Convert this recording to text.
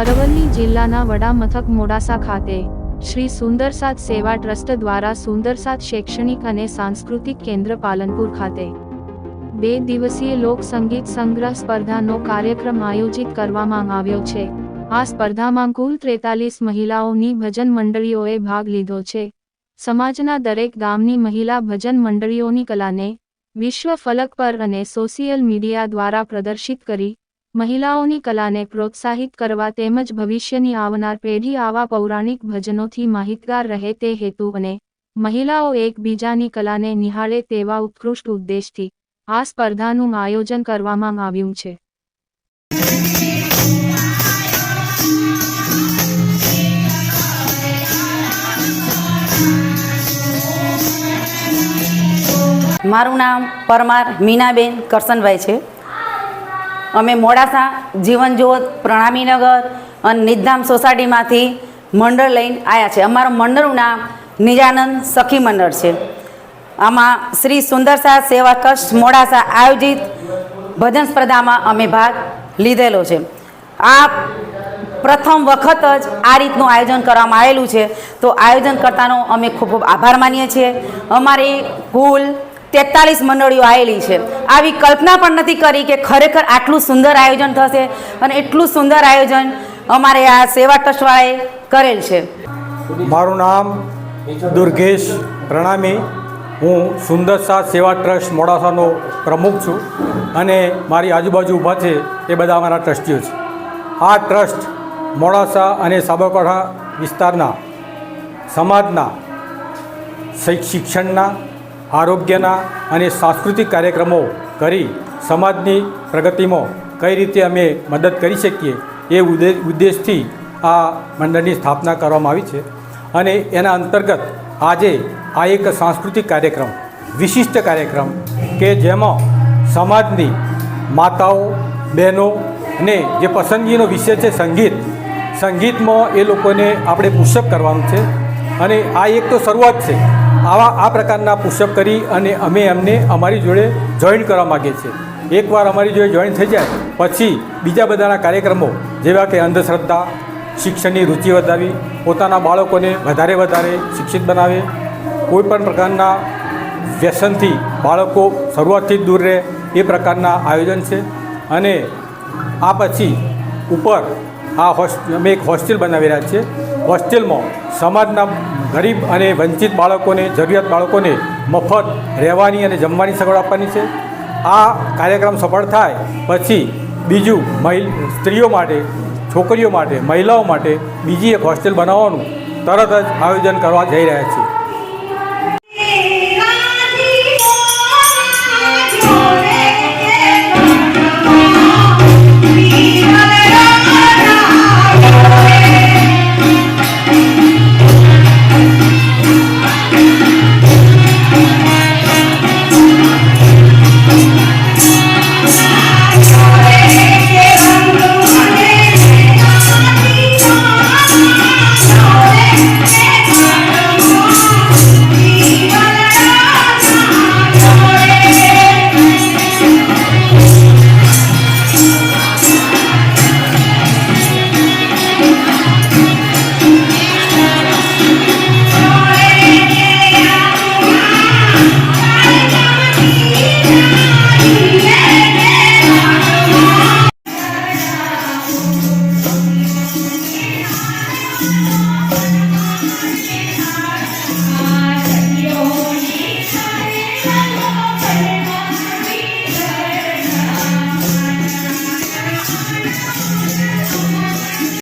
અરવલ્લી જિલ્લાના વડામથક મોડાસા ખાતે શ્રી સુંદરસાદ સેવા ટ્રસ્ટ દ્વારા સુંદરસાદ શૈક્ષણિક અને સાંસ્કૃતિક કેન્દ્ર પાલનપુર ખાતે બે દિવસીય લોક સંગીત સંગ્રહ સ્પર્ધાનો કાર્યક્રમ આયોજિત કરવામાં આવ્યો છે. આ સ્પર્ધામાં કુલ ત્રેતાલીસ મહિલાઓની ભજન મંડળીઓએ ભાગ લીધો છે. સમાજના દરેક ગામની મહિલા ભજન મંડળીઓની કલાને વિશ્વ ફલક પર અને સોશિયલ મીડિયા દ્વારા પ્રદર્શિત કરી મહિલાઓની કલાને પ્રોત્સાહિત કરવા તેમજ ભવિષ્યની આવનાર પેઢી આવા પૌરાણિક ભજનોથી માહિતગાર રહે તે હેતુ અને મહિલાઓ એકબીજાની કલાને નિહાળે તેવા ઉત્કૃષ્ટ ઉદ્દેશથી આ સ્પર્ધાનું આયોજન કરવામાં આવ્યું છે. મારું નામ પરમાર મીનાબેન કરસનભાઈ છે. અમે મોડાસા જીવનજ્યોત પ્રણામીનગર અને નિધામ સોસાયટીમાંથી મંડળ લઈને આવ્યા છે અમારું મંડળનું નામ નિજાનંદ સખી મંડળ છે. આમાં શ્રી સુંદરસા સેવા ટ્રસ્ટ મોડાસા આયોજિત ભજન સ્પર્ધામાં અમે ભાગ લીધેલો છે. આ પ્રથમ વખત જ આ રીતનું આયોજન કરવામાં આવેલું છે. તો આયોજન કરતાનો અમે ખૂબ ખૂબ આભાર માનીએ છીએ. અમારી કુલ તેતાલીસ મંડળીઓ આવેલી છે. આવી કલ્પના પણ નથી કરી કે ખરેખર આટલું સુંદર આયોજન થશે અને એટલું સુંદર આયોજન અમારે આ સેવા ટ્રસ્ટવાળાએ કરેલ છે. મારું નામ દુર્ગેશ પ્રણામી હું સુંદર સાથ સેવા ટ્રસ્ટ મોડાસાનો પ્રમુખ છું અને મારી આજુબાજુ ઊભા છે એ બધા અમારા ટ્રસ્ટીઓ છે. આ ટ્રસ્ટ મોડાસા અને સાબરકાંઠા વિસ્તારના સમાજના શૈક્ષિક શિક્ષણના આરોગ્યના અને સાંસ્કૃતિક કાર્યક્રમો કરી સમાજની પ્રગતિમાં કઈ રીતે અમે મદદ કરી શકીએ એ ઉદ્દે ઉદ્દેશથી આ મંડળની સ્થાપના કરવામાં આવી છે. અને એના અંતર્ગત આજે આ એક સાંસ્કૃતિક કાર્યક્રમ, વિશિષ્ટ કાર્યક્રમ કે જેમાં સમાજની માતાઓ, બહેનો ને જે પસંદગીનો વિષય છે સંગીત, સંગીતમાં એ લોકોને આપણે પુષઅપ કરવાનું છે. અને આ એક તો શરૂઆત છે. આવા આ પ્રકારના પુષઅપ કરી અને અમે એમને અમારી જોડે જોઈન કરવા માગીએ છીએ. એકવાર અમારી જોડે જોઈન થઈ જાય, પછી બીજા બધાના કાર્યક્રમો, જેવા કે અંધશ્રદ્ધા, શિક્ષણની રુચિ વધારવી, પોતાના બાળકોને વધારે વધારે શિક્ષિત બનાવે, કોઈ પણ પ્રકારના વ્યસનથી બાળકો શરૂઆતથી જ દૂર રહે, એ પ્રકારના આયોજન છે. અને આ પછી ઉપર આ હોસ્ટ, અમે એક હોસ્ટેલ બનાવી રહ્યા છીએ. હોસ્ટેલમાં સમાજના ગરીબ અને વંચિત બાળકોને, જરૂરિયાત બાળકોને મફત રહેવાની અને જમવાની સગવડ આપવાની છે. આ કાર્યક્રમ સફળ થાય પછી બીજું મહિ સ્ત્રીઓ માટે, છોકરીઓ માટે, મહિલાઓ માટે બીજી એક હોસ્ટેલ બનાવવાનું તરત જ આયોજન કરવા જઈ રહ્યા છીએ.